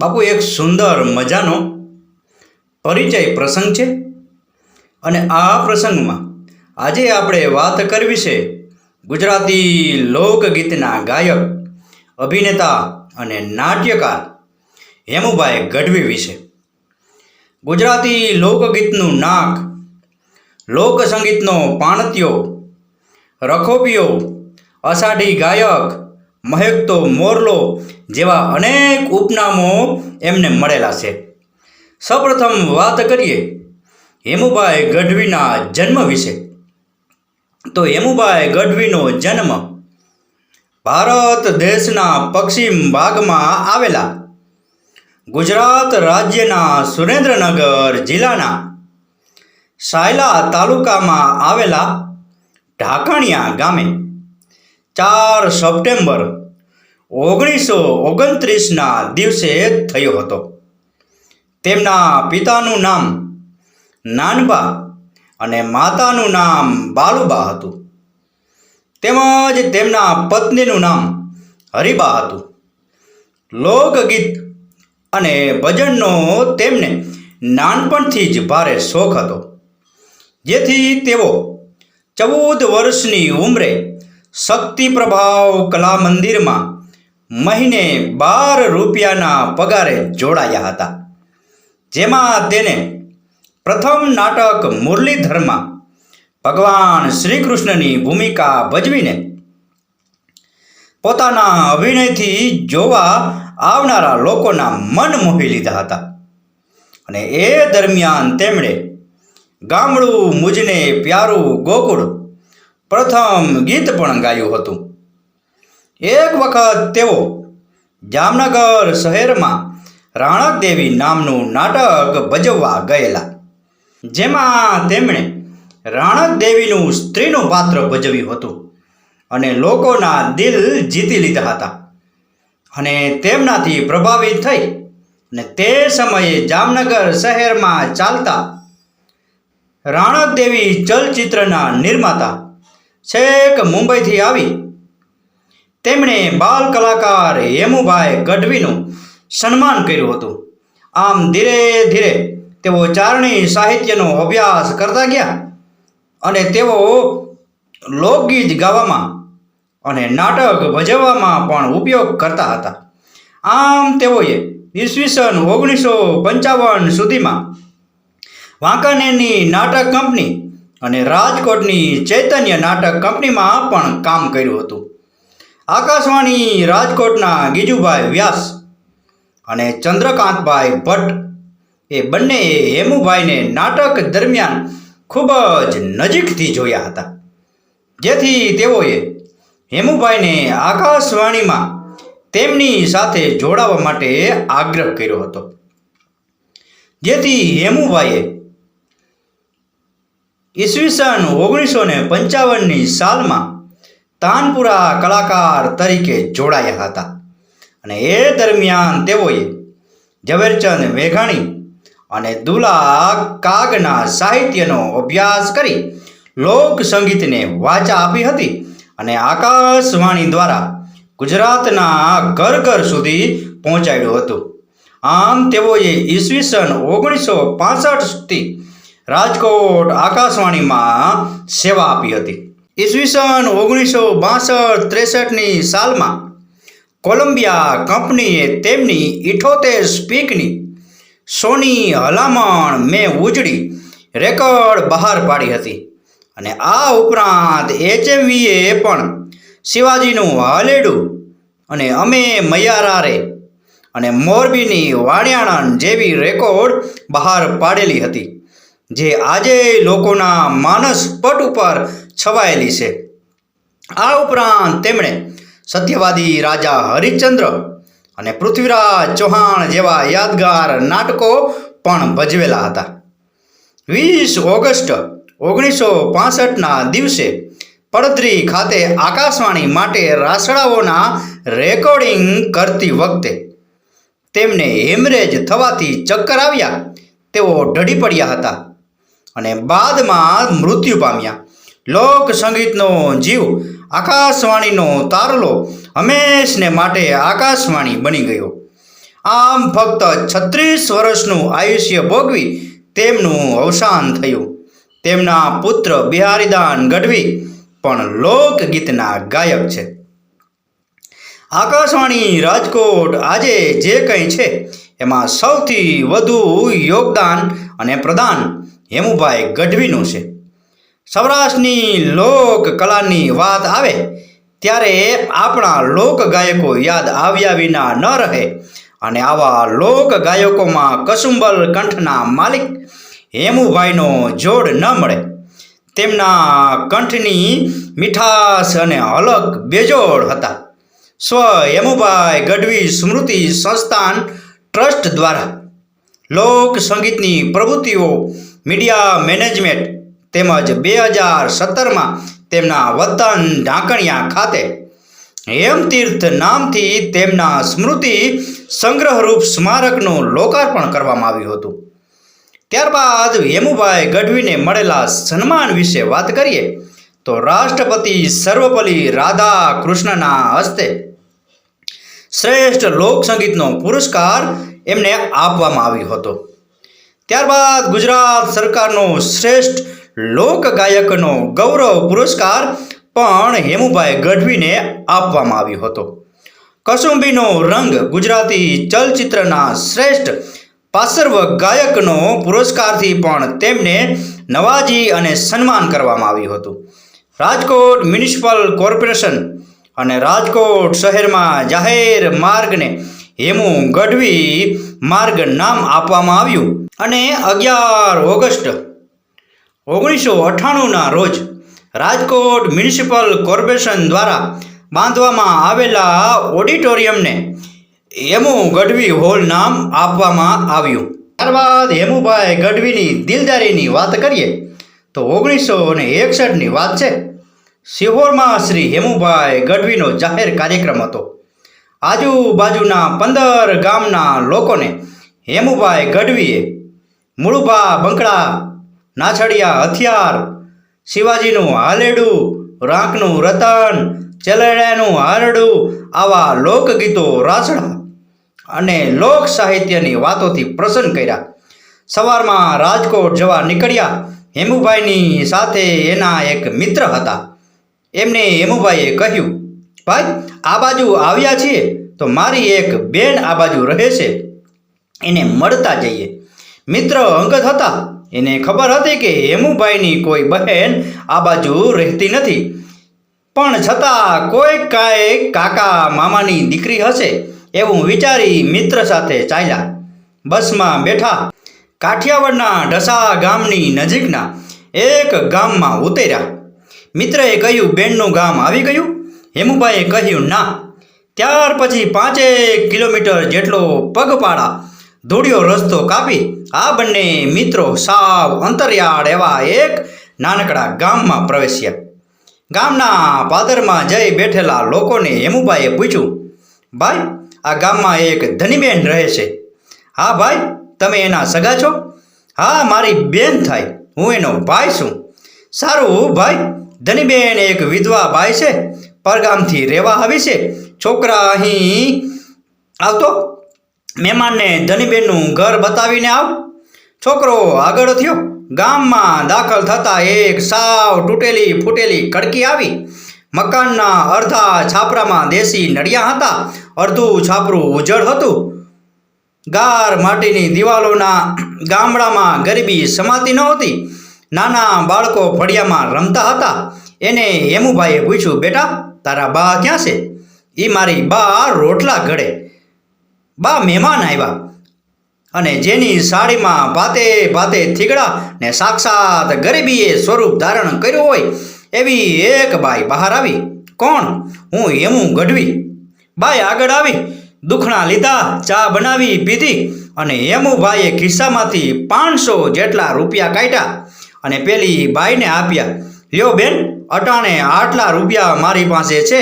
બાપુ, એક સુંદર મજાનો પરિચય પ્રસંગ છે. અને આ પ્રસંગમાં આજે આપણે વાત કરવી છે ગુજરાતી લોકગીતના ગાયક, અભિનેતા અને નાટ્યકાર હેમુભાઈ ગઢવી વિશે. ગુજરાતી લોકગીતનું નાક, લોકસંગીતનો પાણત્યો, રખોપિયો, અષાઢી ગાયક મહેકતો મોરલો જેવા અનેક ઉપનામો એમને મળેલા છે. સૌપ્રથમ વાત કરીએ હેમુભાઈ ગઢવીના જન્મ વિશે. તો હેમુભાઈ ગઢવીનો જન્મ ભારત દેશના પશ્ચિમ ભાગમાં આવેલા ગુજરાત રાજ્યના સુરેન્દ્રનગર જિલ્લાના સાયલા તાલુકામાં આવેલા ઢાકણિયા ગામે. ચાર સપ્ટેમ્બર ઓગણીસો ઓગણત્રીસના દિવસે થયો હતો. તેમના પિતાનું નામ નાનબા અને માતાનું નામ બાલુબા હતું. તેમજ તેમના પત્નીનું નામ હરિબા હતું. લોકગીત અને ભજનનો તેમને નાનપણથી જ ભારે શોખ હતો. જેથી તેઓ ચૌદ વર્ષની ઉંમરે શક્તિ પ્રભાવ કલા મંદિરમાં મહિને બાર રૂપિયાના પગારે જોડાયા હતા. જેમાં તેને પ્રથમ નાટક મુરલીધરમાં ભગવાન શ્રી કૃષ્ણની ભૂમિકા ભજવીને પોતાના અભિનયથી જોવા આવનારા લોકોના મન મોહી લીધા હતા. અને એ દરમિયાન તેમણે ગામડું મુજને પ્યારું ગોકુળ પ્રથમ ગીત પણ ગાયું હતું. એક વખત તેઓ જામનગર શહેરમાં રાણક દેવી નામનું નાટક ભજવવા ગયેલા, જેમાં તેમણે રાણક દેવીનું સ્ત્રીનું પાત્ર ભજવ્યું હતું અને લોકોના દિલ જીતી લીધા હતા અને તેમનાથી પ્રભાવિત થઈ અને તે સમયે જામનગર શહેરમાં ચાલતા રાણક દેવી ચલચિત્રના નિર્માતા છેક મુંબઈથી આવી. તેમણે બાલ કલાકાર હેમુભાઈ ગઢવીનું સન્માન કર્યું હતું. આમ ધીરે ધીરે તેઓ ચારણી સાહિત્યનો અભ્યાસ કરતા ગયા અને તેઓ લોકગીત ગાવામાં અને નાટક ભજવવામાં પણ ઉપયોગ કરતા હતા. આમ તેઓએ ઈસવીસન ઓગણીસો પંચાવન સુધીમાં વાંકાનેરની નાટક કંપની અને રાજકોટની ચૈતન્ય નાટક કંપનીમાં પણ કામ કર્યું હતું. આકાશવાણી રાજકોટના ગીજુભાઈ વ્યાસ અને ચંદ્રકાંતભાઈ ભટ્ટ એ બંનેએ હેમુભાઈને નાટક દરમિયાન ખૂબ જ નજીકથી જોયા હતા. જેથી તેઓએ હેમુભાઈને આકાશવાણીમાં તેમની સાથે જોડાવા માટે આગ્રહ કર્યો હતો. જેથી હેમુભાઈએ ઈસવીસન ઓગણીસો ને પંચાવનની સાલમાં તાનપુરા કલાકાર તરીકે જોડાયા હતા. અને એ દરમિયાન તેઓએ ઝવેરચંદ મેઘાણી અને દુલા કાગના સાહિત્યનો અભ્યાસ કરી લોક સંગીતને વાચા આપી હતી અને આકાશવાણી દ્વારા ગુજરાતના ઘર ઘર સુધી પહોંચાડ્યું હતું. આમ તેઓએ ઈસવીસન ઓગણીસો પાસઠથી રાજકોટ આકાશવાણીમાં સેવા આપી હતી. ઈસવીસન ઓગણીસો બાસઠ ત્રેસઠની સાલમાં કોલંબિયા કંપનીએ તેમની ઇઠોતેર સ્પીકની સોની હલામણ મેં ઉજળી રેકોર્ડ બહાર પાડી હતી અને આ ઉપરાંત એચએમવીએ પણ શિવાજીનું હાલેડું અને અમે મયારારે અને મોરબીની વાણિયાણન જેવી રેકોર્ડ બહાર પાડેલી હતી. જે આજે લોકોના માનસ પટ ઉપર છવાયેલી છે. આ ઉપરાંત તેમણે સત્યવાદી રાજા હરિશ્ચંદ્ર અને પૃથ્વીરાજ ચૌહાણ જેવા યાદગાર નાટકો પણ ભજવેલા હતા. વીસ ઓગસ્ટ ઓગણીસો પાસઠના દિવસે પડદરી ખાતે આકાશવાણી માટે રાસડાઓના રેકોર્ડિંગ કરતી વખતે તેમને હેમરેજ થવાથી ચક્કર આવ્યા. તેઓ ઢળી પડ્યા હતા. અને બાદમાં મૃત્યુ પામ્યા. લોક સંગીતનો જીવ, આકાશવાણીનો તારલો, હંમેશને માટે આકાશવાણી બની ગયો. આમ ફક્ત છત્રીસ વર્ષનું આયુષ્ય ભોગવી તેમનું અવસાન થયું. તેમના પુત્ર બિહારીદાન ગઢવી પણ લોકગીતના ગાયક છે. આકાશવાણી રાજકોટ આજે જે કંઈ છે, એમાં સૌથી વધુ યોગદાન અને પ્રદાન હેમુભાઈ ગઢવીનું છે. સૌરાષ્ટ્રની લોક કલાની વાત આવે ત્યારે આપણા લોક ગાયકો યાદ આવ્યા વિના ન રહે અને આવા લોક ગાયકોમાં કસુંબલ કંઠના માલિક હેમુભાઈનો જોડ ન મળે. તેમના કંઠની મીઠાશ અને અલગ બેજોડ હતા. સ્વ હેમુભાઈ ગઢવી સ્મૃતિ સંસ્થાન ટ્રસ્ટ દ્વારા લોક સંગીતની પ્રવૃત્તિઓ મીડિયા મેનેજમેન્ટ તેમજ બે હજાર સત્તરમાં તેમના વતન ઢાંકણિયા ખાતે હેમતીર્થ નામથી તેમના સ્મૃતિ સંગ્રહરૂપ સ્મારકનું લોકાર્પણ કરવામાં આવ્યું હતું. ત્યારબાદ હેમુભાઈ ગઢવીને મળેલા સન્માન વિશે વાત કરીએ તો રાષ્ટ્રપતિ સર્વપલ્લી રાધા કૃષ્ણના હસ્તે શ્રેષ્ઠ લોકસંગીતનો પુરસ્કાર એમને આપવામાં આવ્યો હતો. ત્યારબાદ ગુજરાત સરકારનો શ્રેષ્ઠ લોક ગાયકનો ગૌરવ પુરસ્કાર પણ હેમુભાઈ ગઢવીને આપવામાં આવ્યો હતો. કસુંબીનો રંગ ગુજરાતી ચલચિત્રના શ્રેષ્ઠ પાર્શ્વ ગાયકનો પુરસ્કારથી પણ તેમને નવાજી અને સન્માન કરવામાં આવ્યું હતું. રાજકોટ મ્યુનિસિપલ કોર્પોરેશન અને રાજકોટ શહેરમાં જાહેર માર્ગને હેમુ ગઢવી માર્ગ નામ આપવામાં આવ્યું. અને અગિયાર ઓગસ્ટ ઓગણીસો અઠ્ઠાણુંના રોજ રાજકોટ મ્યુનિસિપલ કોર્પોરેશન દ્વારા બાંધવામાં આવેલા ઓડિટોરિયમને હેમુ ગઢવી હોલ નામ આપવામાં આવ્યું. ત્યારબાદ હેમુભાઈ ગઢવીની દિલદારીની વાત કરીએ, તો ઓગણીસો ને એકસઠની વાત છે. સિહોરમાં શ્રી હેમુભાઈ ગઢવીનો જાહેર કાર્યક્રમ હતો. આજુબાજુના પંદર ગામના લોકોને હેમુભાઈ ગઢવીએ મુળુભા, બંકડા, નાછડિયા, હથિયાર, શિવાજીનું હાલેડું, રાંકનું રતન ચેલડાનું હારડું આવા લોકગીતો રાસડા અને લોક સાહિત્યની વાતોથી પ્રસન્ન કર્યા. સવારમાં રાજકોટ જવા નીકળ્યા. હેમુભાઈની સાથે એના એક મિત્ર હતા. એમને હેમુભાઈએ કહ્યું, ભાઈ, આ બાજુ આવ્યા છીએ તો મારી એક બેન આ બાજુ રહે છે. એને મળતા જઈએ. મિત્ર અંગત હતા. એને ખબર હતી કે હેમુભાઈની કોઈ બહેન આ બાજુ રહેતી નથી. પણ છતાં કોઈ કાંઈ કાકા મામાની દીકરી હશે એવું વિચારી મિત્ર સાથે ચાલ્યા. બસમાં બેઠા કાઠિયાવાડના ઢસા ગામની નજીકના એક ગામમાં ઉતર્યા. મિત્રએ કહ્યું, બેનનું ગામ આવી ગયું? હેમુભાઈએ કહ્યું, ના. ત્યાર પછી પાંચેક કિલોમીટર જેટલો પગપાળા ધોળિયો રસ્તો કાપી. આ બંને મિત્રો સાવ અંતરિયાળ એવા એક નાનકડા ગામમાં પ્રવેશ્યા. ગામના પાદરમાં જઈ બેઠેલા લોકોને હેમુભાઈએ પૂછ્યું, ભાઈ, આ ગામમાં એક ધનીબેન રહે છે. હા ભાઈ, તમે એના સગા છો? હા, મારી બેન થાય. હું એનો ભાઈ છું. સારું ભાઈ, ધનીબેન એક વિધવા ભાઈ છે. પરગામથી રહેવા આવી છે. છોકરા અહીં આવતો. મહેમાનને ધનીબેનનું ઘર બતાવીને આવ. છોકરો આગળ થયો. ગામમાં દાખલ થતાં એક સાવ તૂટેલી ફૂટેલી કડકી આવી. મકાનના અડધા છાપરામાં દેશી નડિયા હતા. અડધું છાપરું ઉજળ હતું. ગાર માટીની દિવાલોના ગામડામાં ગરીબી સમાતી નહોતી નાના બાળકો ફળિયામાં રમતા હતા. એને હેમુભાઈએ પૂછ્યું, બેટા, તારા બા ક્યાં છે? એ મારી બા રોટલા ઘડે. બા મહેમાન આવ્યા. અને જેની સાડીમાં ભાતે ભાતે થીગડા ને સાક્ષાત ગરીબીએ સ્વરૂપ ધારણ કર્યું હોય એવી એક બાઈ બહાર આવી. કોણ? હું હેમુ ગઢવી. બાઈ આગળ આવી, દુખણા લીધા, ચા બનાવી પીધી અને હેમુભાઈએ ખિસ્સામાંથી પાંચસો જેટલા રૂપિયા કાઢ્યા અને પેલી બાઈને આપ્યા. લ્યો બેન, અટાણે આટલા રૂપિયા મારી પાસે છે,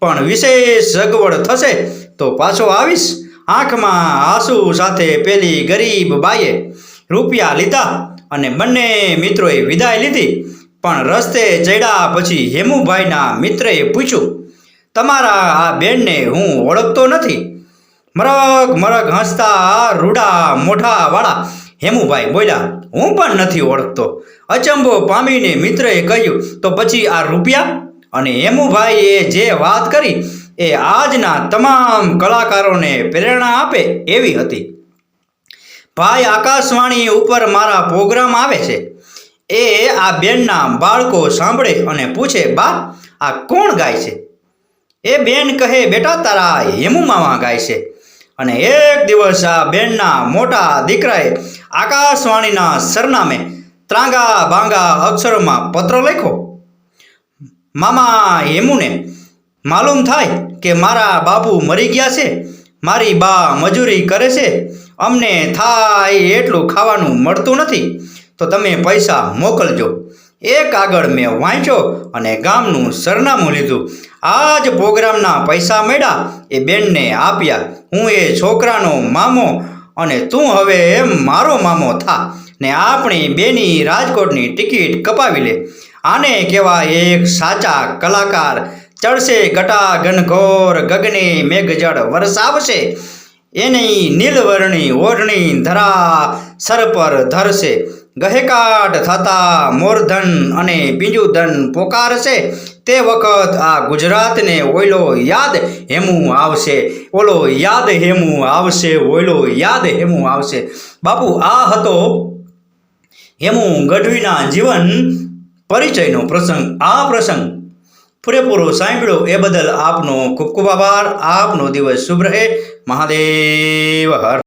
પણ વિશેષ સગવડ થશે તો પાછો આવીશ. આંખમાં આંસુ સાથે પેલી ગરીબ બાઈએ રૂપિયા લીધા અને બંને મિત્રોએ વિદાય લીધી. પણ રસ્તે ચડ્યા પછી હેમુભાઈના મિત્રએ પૂછ્યું, તમારા આ બેનને હું ઓળખતો નથી? મરક મરક હસતા રૂડા મોઢાવાળા, હેમુભાઈ બોલ્યા. હું પણ નથી ઓળખતો. અચંબો પામીને મિત્રએ કહ્યું, તો પછી આ રૂપિયા? અને હેમુભાઈએ જે વાત કરી એ આજના તમામ કલાકારોને પ્રેરણા આપે એવી હતી. ભાઈ આકાશવાણી ઉપર મારા પ્રોગ્રામ આવે છે. એ આ બેનના બાળકો સાંભળે અને પૂછે, બા, આ કોણ ગાય છે? એ બેન કહે, બેટા, તારા હેમુ મામા ગાય છે. અને એક દિવસ આ બેનના મોટા દીકરાએ આકાશવાણીના સરનામે ત્રાંગા બાંગા અક્ષરોમાં પત્ર લખ્યો. મામા હેમુને માલુમ થાય કે મારા બાપુ મરી ગયા છે, મારી બા મજૂરી કરે છે, અમને થાય એટલું ખાવાનું મળતું નથી, તો તમે પૈસા મોકલજો. એ કાગળ મેં વાંચ્યો અને ગામનું સરનામું લીધું. આ જ પ્રોગ્રામના પૈસા મળ્યા, એ બેનને આપ્યા. હું એ છોકરાનો મામો અને તું હવે મારો મામો થા ને આપણી બેની રાજકોટની ટિકિટ કપાવી લે. આને કહેવાય એક સાચા કલાકાર ચડશે ઘટા ઘનઘોર ગગને મેઘજળ વરસાવશે. એની નીલવર્ણી ઓઢણી ધરા સર પર ધરશે. ગહેકાટ થતા મોરધન અને બીજું પોકારશે. તે વખત આ ગુજરાતને ઓયલો યાદ હેમું આવશે. ઓલો યાદ હેમું આવશે, ઓયલો યાદ હેમું આવશે. બાપુ, આ હતો હેમુ ગઢવીના જીવન પરિચયનો પ્રસંગ. આ પ્રસંગ પૂરેપૂરો સાંભળ્યો એ બદલ આપનો ખૂબ ખૂબ આભાર. આપનો દિવસ શુભ રહે. મહાદેવ. હર